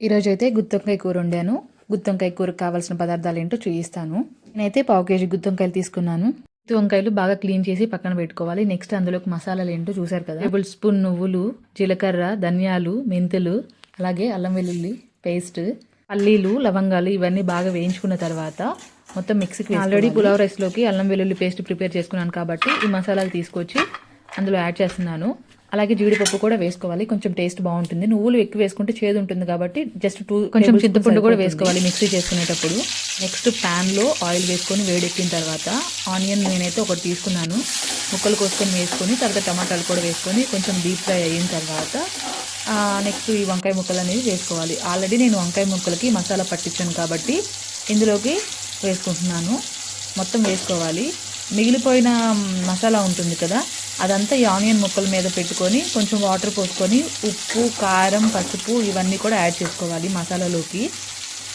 ఈరోజు అయితే గుత్తొంకాయ కూర వండాను. గుత్తొంకాయ కూరకు కావాల్సిన పదార్థాలు ఏంటో చూపిస్తాను నేనైతే పావు కేజీ గుత్తొంకాయలు తీసుకున్నాను. గుత్తి వంకాయలు బాగా క్లీన్ చేసి పక్కన పెట్టుకోవాలి. నెక్స్ట్ అందులోకి మసాలాలు ఏంటో చూసారు కదా. టేబుల్ స్పూన్ నువ్వులు జీలకర్ర ధనియాలు మెంతులు అలాగే అల్లం వెల్లుల్లి పేస్ట్ పల్లీలు లవంగాలు ఇవన్నీ బాగా వేయించుకున్న తర్వాత మొత్తం మిక్సీకి ఆల్రెడీ పులావ్ రైస్లోకి అల్లం వెల్లుల్లి పేస్ట్ ప్రిపేర్ చేసుకున్నాను కాబట్టి ఈ మసాలాలు తీసుకొచ్చి అందులో యాడ్ చేస్తున్నాను. అలాగే జీడిపప్పు కూడా వేసుకోవాలి. కొంచెం టేస్ట్ బాగుంటుంది. నువ్వులు ఎక్కువ వేసుకుంటే చేదు ఉంటుంది కాబట్టి జస్ట్ టూ కొంచెం చింతపండు కూడా వేసుకోవాలి మిక్సీ చేసుకునేటప్పుడు. నెక్స్ట్ ప్యాన్లో ఆయిల్ వేసుకొని వేడెక్కిన తర్వాత ఆనియన్ నేనైతే ఒకటి తీసుకున్నాను. ముక్కలు కోసుకొని వేసుకొని తర్వాత టమాటాలు కూడా వేసుకొని కొంచెం డీప్ ఫ్రై అయిన తర్వాత నెక్స్ట్ ఈ వంకాయ ముక్కలు అనేవి వేసుకోవాలి. ఆల్రెడీ నేను వంకాయ ముక్కలకి మసాలా పట్టించాను కాబట్టి ఇందులోకి వేసుకుంటున్నాను. మొత్తం వేసుకోవాలి. మిగిలిపోయిన మసాలా ఉంటుంది కదా అదంతా ఈ ఆనియన్ ముక్కల మీద పెట్టుకొని కొంచెం వాటర్ పోసుకొని ఉప్పు కారం పసుపు ఇవన్నీ కూడా యాడ్ చేసుకోవాలి మసాలాలోకి.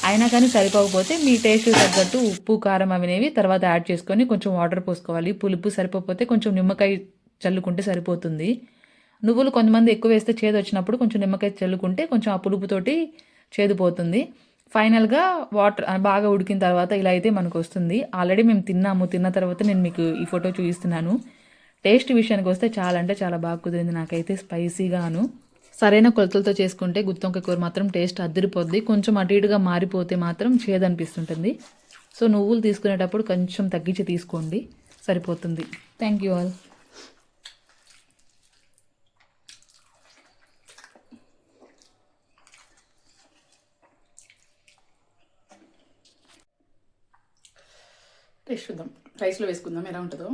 అయినా కానీ సరిపోకపోతే మీ టేస్ట్ తగ్గట్టు ఉప్పు కారం అవినేవి తర్వాత యాడ్ చేసుకొని కొంచెం వాటర్ పోసుకోవాలి. పులుపు సరిపోకపోతే కొంచెం నిమ్మకాయ చల్లుకుంటే సరిపోతుంది. నువ్వులు కొంతమంది ఎక్కువ వేస్తే చేదు వచ్చినప్పుడు కొంచెం నిమ్మకాయ చల్లుకుంటే కొంచెం ఆ పులుపుతోటి చేదు పోతుంది. ఫైనల్గా వాటర్ బాగా ఉడికిన తర్వాత ఇలా అయితే మనకు వస్తుంది. ఆల్రెడీ మేము తిన్నాము. తిన్న తర్వాత నేను మీకు ఈ ఫోటో చూపిస్తున్నాను. టేస్ట్ విషయానికి వస్తే చాలా అంటే చాలా బాగా కుదిరింది నాకైతే స్పైసీగాను. సరైన కొలతలతో చేసుకుంటే గుత్తొంకాయ కూర మాత్రం టేస్ట్ అద్దరిపోద్ది కొంచెం అటు ఇటుగా మారిపోతే మాత్రం చేదనిపిస్తుంటుంది. సో నువ్వులు తీసుకునేటప్పుడు కొంచెం తగ్గించి తీసుకోండి. సరిపోతుంది. థ్యాంక్ యూ ఆల్ టేస్ట్ చూద్దాం. రైస్లో వేసుకుందాం. ఎలా ఉంటుందో.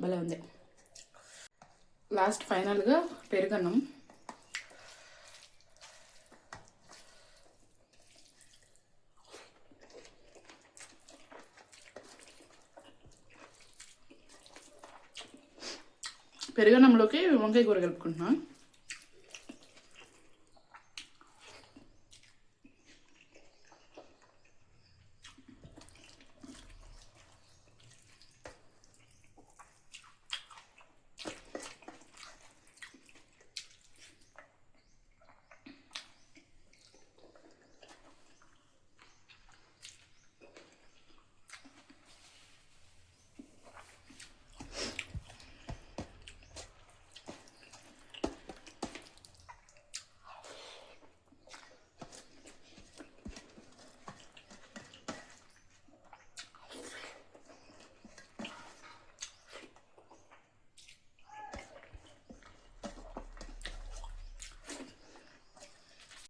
భలే ఉంది. లాస్ట్ ఫైనల్గా పెరుగన్నం. పెరుగన్నంలోకి వంకాయ కూర కలుపుకుంటున్నాను